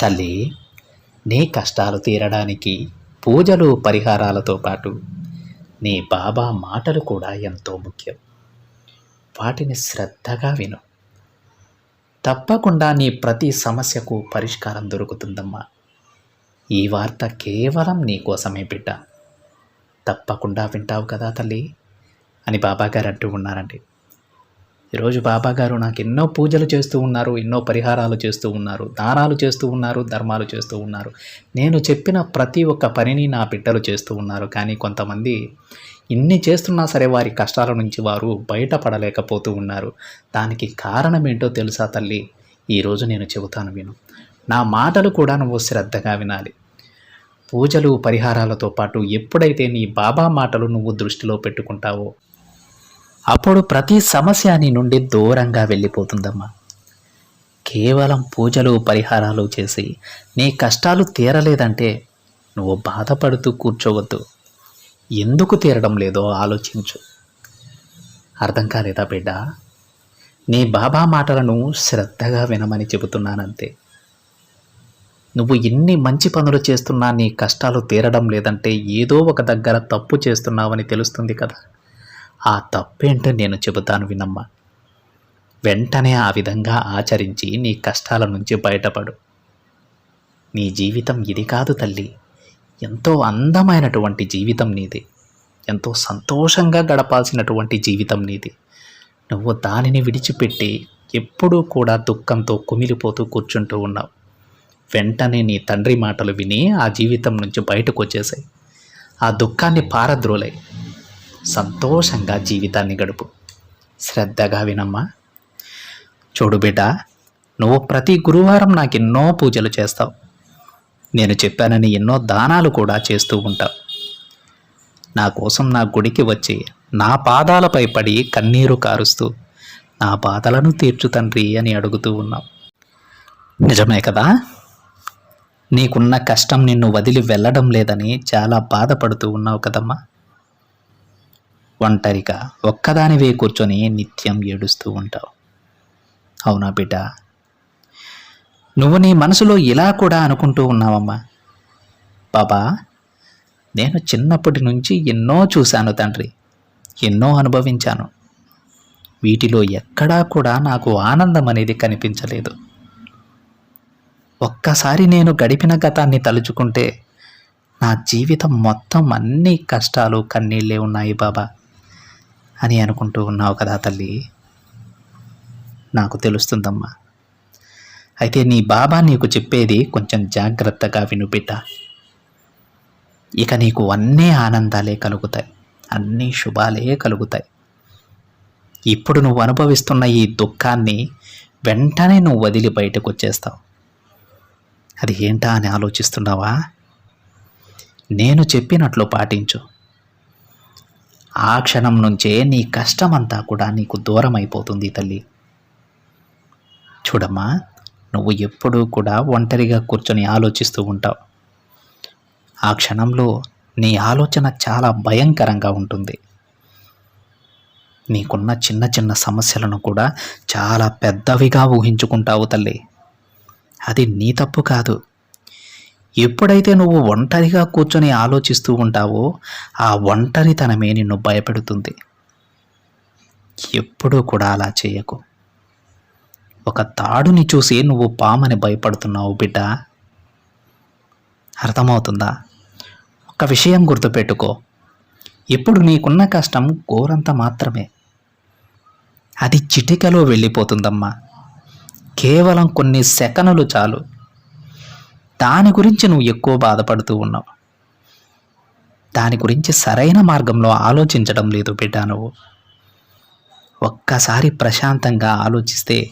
తల్లి నీ కష్టాలు తీరడానికి పూజలు పరిహారాలతో పాటు నీ బాబా మాటలు కూడా ఎంతో ముఖ్యం. వాటిని శ్రద్ధగా విను. తప్పకుండా నీ ప్రతి సమస్యకు పరిష్కారం దొరుకుతుందమ్మా. ఈ వార్త కేవలం నీ కోసమే బిడ్డ. తప్పకుండా వింటావు కదా తల్లి అని బాబాగారు అంటూ ఉన్నారండి. ఈరోజు బాబా గారు నాకు ఎన్నో పూజలు చేస్తూ ఉన్నారు ఎన్నో పరిహారాలు చేస్తూ ఉన్నారు దానాలు చేస్తూ ఉన్నారు ధర్మాలు చేస్తూ ఉన్నారు. నేను చెప్పిన ప్రతి ఒక్క పనిని నా బిడ్డలు చేస్తూ ఉన్నారు. కానీ కొంతమంది ఇన్ని చేస్తున్నా సరే వారి కష్టాల నుంచి వారు బయటపడలేకపోతూ ఉన్నారు. దానికి కారణం ఏంటో తెలుసా తల్లి? ఈరోజు నేను చెబుతాను విను. నా మాటలు కూడా నువ్వు శ్రద్ధగా వినాలి. పూజలు పరిహారాలతో పాటు ఎప్పుడైతే నీ బాబా మాటలు నువ్వు దృష్టిలో పెట్టుకుంటావో అప్పుడు ప్రతి సమస్య నీ నుండి దూరంగా వెళ్ళిపోతుందమ్మా. కేవలం పూజలు పరిహారాలు చేసి నీ కష్టాలు తీరలేదంటే నువ్వు బాధపడుతూ కూర్చోవద్దు. ఎందుకు తీరడం లేదో ఆలోచించు. అర్థం కాలేదా బిడ్డ? నీ బాబా మాటలను శ్రద్ధగా వినమని చెబుతున్నానంతే. నువ్వు ఎన్ని మంచి పనులు చేస్తున్నా నీ కష్టాలు తీరడం లేదంటే ఏదో ఒక దగ్గర తప్పు చేస్తున్నావని తెలుస్తుంది కదా. ఆ తప్పేంటో నేను చెబుతాను వినమ్మా. వెంటనే ఆ విధంగా ఆచరించి నీ కష్టాల నుంచి బయటపడు. నీ జీవితం ఇది కాదు తల్లి. ఎంతో అందమైనటువంటి జీవితం నీది. ఎంతో సంతోషంగా గడపాల్సినటువంటి జీవితం నీది. నువ్వు దానిని విడిచిపెట్టి ఎప్పుడూ కూడా దుఃఖంతో కుమిలిపోతూ కూర్చుంటూ ఉన్నావు. వెంటనే నీ తండ్రి మాటలు విని ఆ జీవితం నుంచి బయటకు వచ్చేసాయి. ఆ దుఃఖాన్ని పారద్రోలాయి. సంతోషంగా జీవితాన్ని గడుపు. శ్రద్ధగా వినమ్మా. చూడు బిడ్డ నువ్వు ప్రతి గురువారం నాకు ఎన్నో పూజలు చేస్తావు. నేను చెప్పానని ఎన్నో దానాలు కూడా చేస్తూ ఉంటావు. నా కోసం నా గుడికి వచ్చి నా పాదాలపై పడి కన్నీరు కారుస్తూ నా బాధలను తీర్చు తండ్రి అని అడుగుతూ ఉన్నావు. నిజమే కదా? నీకున్న కష్టం నిన్ను వదిలి వెళ్ళడం లేదని చాలా బాధపడుతూ ఉన్నావు కదమ్మా. ఒంటరిగా ఒక్కదానివే కూర్చొని నిత్యం ఏడుస్తూ ఉంటావు. అవునా బిడ్డ? నువ్వు నీ మనసులో ఇలా కూడా అనుకుంటూ ఉన్నావమ్మా. బాబా నేను చిన్నప్పటి నుంచి ఎన్నో చూశాను తండ్రి. ఎన్నో అనుభవించాను. వీటిలో ఎక్కడా కూడా నాకు ఆనందం అనేది కనిపించలేదు. ఒక్కసారి నేను గడిపిన గతాన్ని తలుచుకుంటే నా జీవితం మొత్తం అన్ని కష్టాలు కన్నీళ్ళే ఉన్నాయి బాబా. అని అనుకుంటూ ఉన్నావు కదా తల్లి? నాకు తెలుస్తుందమ్మా. అయితే నీ బాబా నీకు చెప్పేది కొంచెం జాగ్రత్తగా వినుబిడ్డ ఇక నీకు అన్నీ ఆనందాలే కలుగుతాయి. అన్నీ శుభాలే కలుగుతాయి. ఇప్పుడు నువ్వు అనుభవిస్తున్న ఈ దుఃఖాన్ని వెంటనే నువ్వు వదిలి బయటకు వచ్చేస్తావు అది ఏంటా అని ఆలోచిస్తున్నావా? నేను చెప్పినట్లు పాటించు. ఆ క్షణం నుంచే నీ కష్టమంతా కూడా నీకు దూరం అయిపోతుంది తల్లి. చూడమ్మా నువ్వు ఎప్పుడూ కూడా ఒంటరిగా కూర్చొని ఆలోచిస్తూ ఉంటావు. ఆ క్షణంలో నీ ఆలోచన చాలా భయంకరంగా ఉంటుంది. నీకున్న చిన్న చిన్న సమస్యలను కూడా చాలా పెద్దవిగా ఊహించుకుంటావు తల్లి. అది నీ తప్పు కాదు. ఎప్పుడైతే నువ్వు ఒంటరిగా కూర్చొని ఆలోచిస్తూ ఉంటావో ఆ ఒంటరితనమే నిన్ను భయపెడుతుంది. ఎప్పుడూ కూడా అలా చేయకు. ఒక తాడుని చూసి నువ్వు పామని భయపడుతున్నావు బిడ్డ. అర్థమవుతుందా? ఒక విషయం గుర్తుపెట్టుకో. ఇప్పుడు నీకున్న కష్టం గోరంత మాత్రమే. అది చిటికలో వెళ్ళిపోతుందమ్మా. కేవలం కొన్ని సెకనులు చాలు. దాని గురించి నువ్వు ఎక్కువ బాధపడుతూ ఉన్నావు. దాని గురించి సరైన మార్గంలో ఆలోచించడం లేదు బిడ్డ నువ్వు. ఒక్కసారి ప్రశాంతంగా ఆలోచిస్తే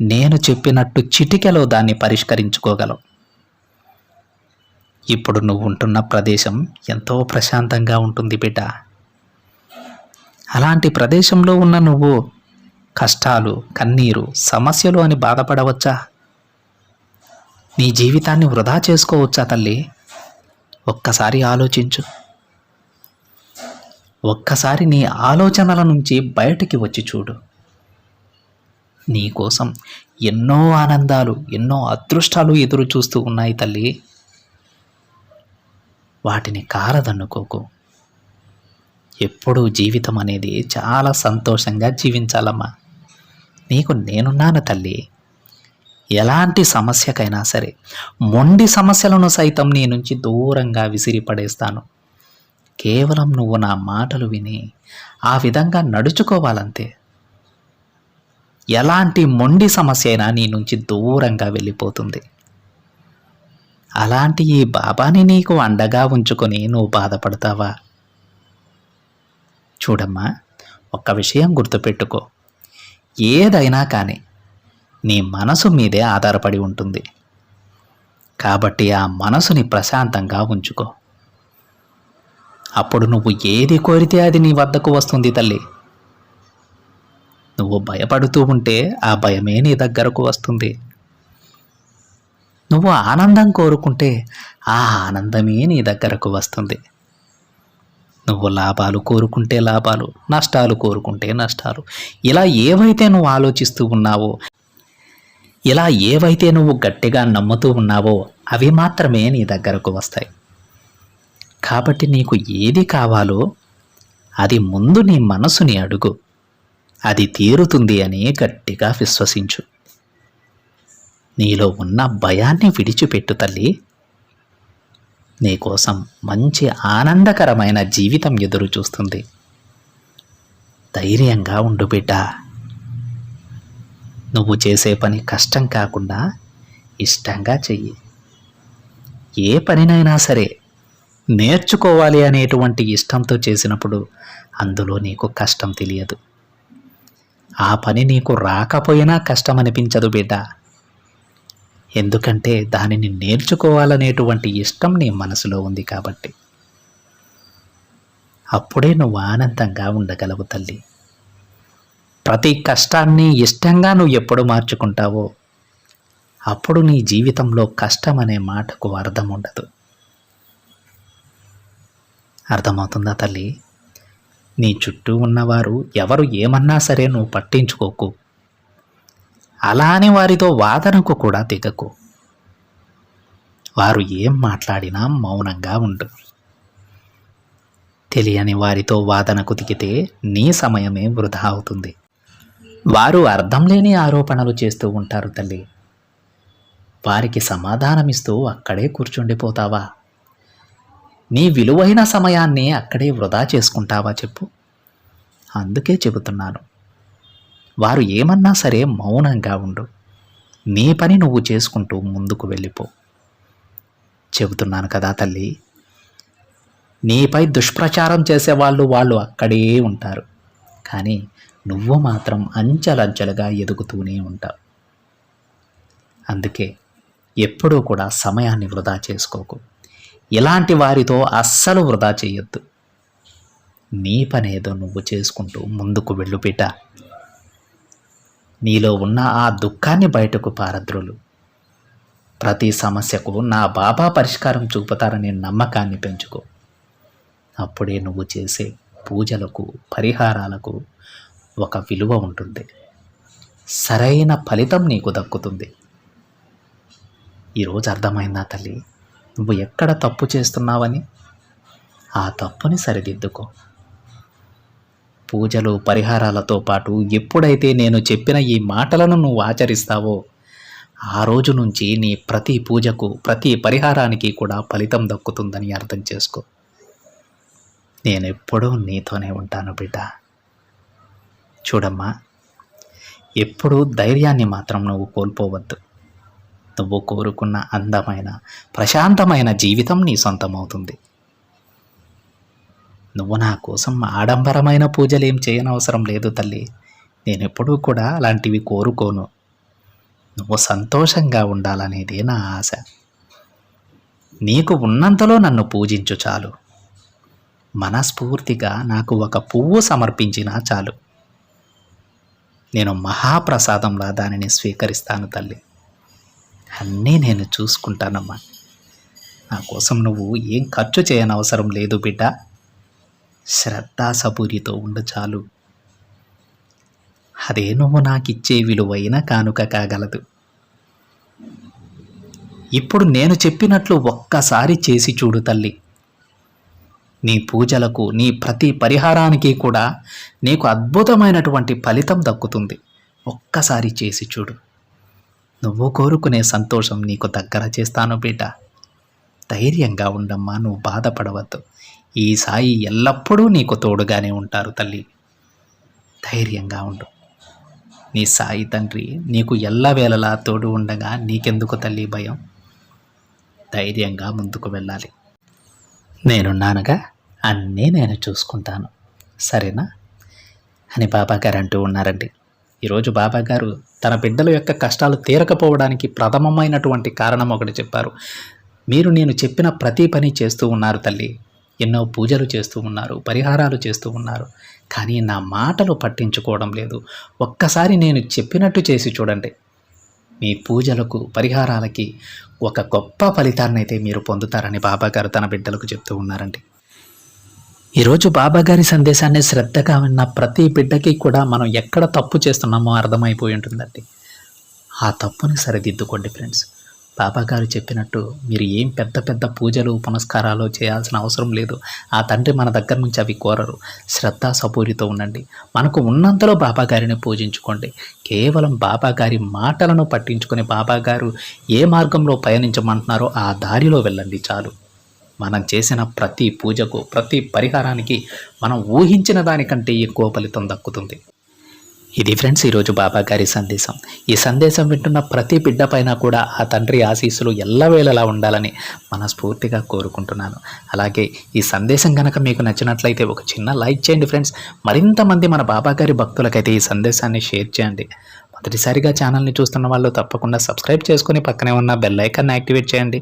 నేను చెప్పినట్టు చిటికెలో దాన్ని పరిష్కరించుకోగలవు ఇప్పుడు నువ్వు ఉంటున్న ప్రదేశం ఎంతో ప్రశాంతంగా ఉంటుంది బిడ్డ. అలాంటి ప్రదేశంలో ఉన్న నువ్వు కష్టాలు కన్నీరు సమస్యలు అని బాధపడవచ్చా? నీ జీవితాన్ని వృధా చేసుకోవచ్చా తల్లి? ఒక్కసారి ఆలోచించు. ఒక్కసారి నీ ఆలోచనల నుంచి బయటికి వచ్చి చూడు. నీకోసం ఎన్నో ఆనందాలు ఎన్నో అదృష్టాలు ఎదురు చూస్తూ ఉన్నాయి తల్లి. వాటిని కారదన్నుకోకు. ఎప్పుడూ జీవితం అనేది చాలా సంతోషంగా జీవించాలమ్మా. నీకు నేనున్నాను తల్లి. ఎలాంటి సమస్యకైనా సరే మొండి సమస్యలను సైతం నీ నుంచి దూరంగా విసిరిపడేస్తాను. కేవలం నువ్వు నా మాటలు విని ఆ విధంగా నడుచుకోవాలంతే. ఎలాంటి మొండి సమస్య అయినా నీ నుంచి దూరంగా వెళ్ళిపోతుంది. అలాంటి ఈ బాబాని నీకు అండగా ఉంచుకొని నువ్వు బాధపడతావా? చూడమ్మా ఒక్క విషయం గుర్తుపెట్టుకో. ఏదైనా కానీ నీ మనసు మీదే ఆధారపడి ఉంటుంది. కాబట్టి ఆ మనసుని ప్రశాంతంగా ఉంచుకో. అప్పుడు నువ్వు ఏది కోరితే అది నీ వద్దకు వస్తుంది తల్లి. నువ్వు భయపడుతూ ఉంటే ఆ భయమే నీ దగ్గరకు వస్తుంది. నువ్వు ఆనందం కోరుకుంటే ఆ ఆనందమే నీ దగ్గరకు వస్తుంది. నువ్వు లాభాలు కోరుకుంటే లాభాలు నష్టాలు కోరుకుంటే నష్టాలు. ఇలా ఏవైతే నువ్వు ఆలోచిస్తూ ఉన్నావో ఇలా ఏవైతే నువ్వు గట్టిగా నమ్ముతూ ఉన్నావో అవి మాత్రమే నీ దగ్గరకు వస్తాయి. కాబట్టి నీకు ఏది కావాలో అది ముందు నీ మనసుని అడుగు. అది తీరుతుంది అని గట్టిగా విశ్వసించు. నీలో ఉన్న భయాన్ని విడిచిపెట్టు తల్లి. నీకోసం మంచి ఆనందకరమైన జీవితం ఎదురు చూస్తుంది ధైర్యంగా ఉండు బిడ్డా. నువ్వు చేసే పని కష్టం కాకుండా ఇష్టంగా చెయ్యి. ఏ పనినైనా సరే నేర్చుకోవాలి అనేటువంటి ఇష్టంతో చేసినప్పుడు అందులో నీకు కష్టం తెలియదు. ఆ పని నీకు రాకపోయినా కష్టం అనిపించదు బిడ్డ. ఎందుకంటే దానిని నేర్చుకోవాలనేటువంటి ఇష్టం నీ మనసులో ఉంది కాబట్టి. అప్పుడే నువ్వు ఆనందంగా ఉండగలవు తల్లి. ప్రతి కష్టాన్ని ఇష్టంగా నువ్వు ఎప్పుడు మార్చుకుంటావో అప్పుడు నీ జీవితంలో కష్టం అనే మాటకు అర్థం ఉండదు. అర్థమవుతుందా తల్లి? నీ చుట్టూ ఉన్నవారు ఎవరు ఏమన్నా సరే నువ్వు పట్టించుకోకు. అలానే వారితో వాదనకు కూడా దిగకు. వారు ఏం మాట్లాడినా మౌనంగా ఉండు. తెలియని వారితో వాదనకు దిగితే నీ సమయమే వృధా అవుతుంది. వారు అర్థం లేని ఆరోపణలు చేస్తూ ఉంటారు తల్లి. వారికి సమాధానమిస్తూ అక్కడే కూర్చుండిపోతావా? నీ విలువైన సమయాన్ని అక్కడే వృధా చేసుకుంటావా చెప్పు. అందుకే చెబుతున్నాను. వారు ఏమన్నా సరే మౌనంగా ఉండు. నీ పని నువ్వు చేసుకుంటూ ముందుకు వెళ్ళిపో. చెబుతున్నాను కదా తల్లి. నీపై దుష్ప్రచారం చేసేవాళ్ళు వాళ్ళు అక్కడే ఉంటారు. కానీ నువ్వు మాత్రం అంచెలంచెలుగా ఎదుగుతూనే ఉంటావు. అందుకే ఎప్పుడూ కూడా సమయాన్ని వృధా చేసుకోకు. ఇలాంటి వారితో అస్సలు వృధా చేయొద్దు. నీ పనేదో నువ్వు చేసుకుంటూ ముందుకు వెళ్ళు బిడ్డ. నీలో ఉన్న ఆ దుఃఖాన్ని బయటకు పారద్రులు. ప్రతి సమస్యకు నా బాబా పరిష్కారం చూపుతారనే నమ్మకాన్ని పెంచుకో. అప్పుడే నువ్వు చేసే పూజలకు పరిహారాలకు ఒక విలువ ఉంటుంది. సరైన ఫలితం నీకు దక్కుతుంది. ఈరోజు అర్థమైందా తల్లి? నువ్వు ఎక్కడ తప్పు చేస్తున్నావని? ఆ తప్పుని సరిదిద్దుకో. పూజలు పరిహారాలతో పాటు ఎప్పుడైతే నేను చెప్పిన ఈ మాటలను నువ్వు ఆచరిస్తావో ఆ రోజు నుంచి నీ ప్రతి పూజకు ప్రతి పరిహారానికి కూడా ఫలితం దక్కుతుందని అర్థం చేసుకో. నేను ఎప్పుడూ నీతోనే ఉంటాను బిడ్డ. చూడమ్మా ఎప్పుడూ ధైర్యాన్ని మాత్రం నువ్వు కోల్పోవద్దు. నువ్వు కోరుకున్న అందమైన ప్రశాంతమైన జీవితం నీ సొంతమవుతుంది. నువ్వు నా కోసం ఆడంబరమైన పూజలు చేయనవసరం లేదు తల్లి. నేను ఎప్పుడూ కూడా అలాంటివి కోరుకోను. నువ్వు సంతోషంగా ఉండాలనేదే నా ఆశ. నీకు ఉన్నంతలో నన్ను పూజించు చాలు. మనస్ఫూర్తిగా నాకు ఒక పువ్వు సమర్పించినా చాలు. నేను మహాప్రసాదంలా దానిని స్వీకరిస్తాను తల్లి. అన్నీ నేను చూసుకుంటానమ్మా. నా కోసం నువ్వు ఏం ఖర్చు చేయనవసరం లేదు బిడ్డ. శ్రద్ధాసపూరితో ఉండు చాలు. అదే నువ్వు నాకిచ్చే విలువైన కానుక కాగలదు. ఇప్పుడు నేను చెప్పినట్లు ఒక్కసారి చేసి చూడు తల్లి. నీ పూజలకు నీ ప్రతి పరిహారానికి కూడా నీకు అద్భుతమైనటువంటి ఫలితం దక్కుతుంది. ఒక్కసారి చేసి చూడు. నువ్వు కోరుకునే సంతోషం నీకు దగ్గర చేస్తాను బిడ్డ. ధైర్యంగా ఉండమ్మా నువ్వు బాధపడవద్దు. ఈ సాయి ఎల్లప్పుడూ నీకు తోడుగానే ఉంటారు తల్లి. ధైర్యంగా ఉండు. నీ సాయి తండ్రి నీకు ఎల్లవేళలా తోడు ఉండగా నీకెందుకు తల్లి భయం? ధైర్యంగా ముందుకు వెళ్ళాలి. నేనున్నానుగా అన్నీ నేను చూసుకుంటాను. సరేనా? అని బాబాగారు అంటూ ఉన్నారండి. ఈరోజు బాబాగారు తన బిడ్డల యొక్క కష్టాలు తీరకపోవడానికి ప్రథమమైనటువంటి కారణం ఒకటి చెప్పారు. మీరు నేను చెప్పిన ప్రతి పని చేస్తూ ఉన్నారు తల్లి. ఎన్నో పూజలు చేస్తూ ఉన్నారు పరిహారాలు చేస్తూ ఉన్నారు. కానీ నా మాటలు పట్టించుకోవడం లేదు. ఒక్కసారి నేను చెప్పినట్టు చేసి చూడండి. మీ పూజలకు పరిహారాలకి ఒక గొప్ప ఫలితాన్ని అయితే మీరు పొందుతారని బాబాగారు తన బిడ్డలకు చెప్తూ ఉన్నారండి. ఈరోజు బాబాగారి సందేశాన్ని శ్రద్ధగా విన్న ప్రతి బిడ్డకి కూడా మనం ఎక్కడ తప్పు చేస్తున్నామో అర్థమైపోయి ఉంటుందండి. ఆ తప్పుని సరిదిద్దుకోండి ఫ్రెండ్స్. బాబాగారు చెప్పినట్టు మీరు ఏం పెద్ద పెద్ద పూజలు పునస్కారాలు చేయాల్సిన అవసరం లేదు. ఆ తండ్రి మన దగ్గర నుంచి అవి కోరరు. శ్రద్ధ సపూరితో ఉండండి. మనకు ఉన్నంతలో బాబాగారిని పూజించుకోండి. కేవలం బాబాగారి మాటలను పట్టించుకుని బాబాగారు ఏ మార్గంలో పయనించమంటున్నారో ఆ దారిలో వెళ్ళండి చాలు. మనం చేసిన ప్రతి పూజకు ప్రతి పరిహారానికి మనం ఊహించిన దానికంటే ఎక్కువ ఫలితం దక్కుతుంది. ఇది ఫ్రెండ్స్ ఈరోజు బాబా గారి సందేశం. ఈ సందేశం వింటున్న ప్రతి బిడ్డ పైన కూడా ఆ తండ్రి ఆశీస్సులు ఎల్లవేళలా ఉండాలని మనస్ఫూర్తిగా కోరుకుంటున్నాను. అలాగే ఈ సందేశం కనుక మీకు నచ్చినట్లయితే ఒక చిన్న లైక్ చేయండి ఫ్రెండ్స్. మరింతమంది మన బాబా గారి భక్తులకైతే ఈ సందేశాన్ని షేర్ చేయండి. మొదటిసారిగా ఛానల్ని చూస్తున్న వాళ్ళు తప్పకుండా సబ్స్క్రైబ్ చేసుకుని పక్కనే ఉన్న బెల్ ఐకాన్ని యాక్టివేట్ చేయండి.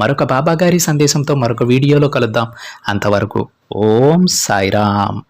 మరొక బాబా గారి సందేశంతో మరొక వీడియోలో కలుద్దాం. అంతవరకు ఓం సాయిరామ్.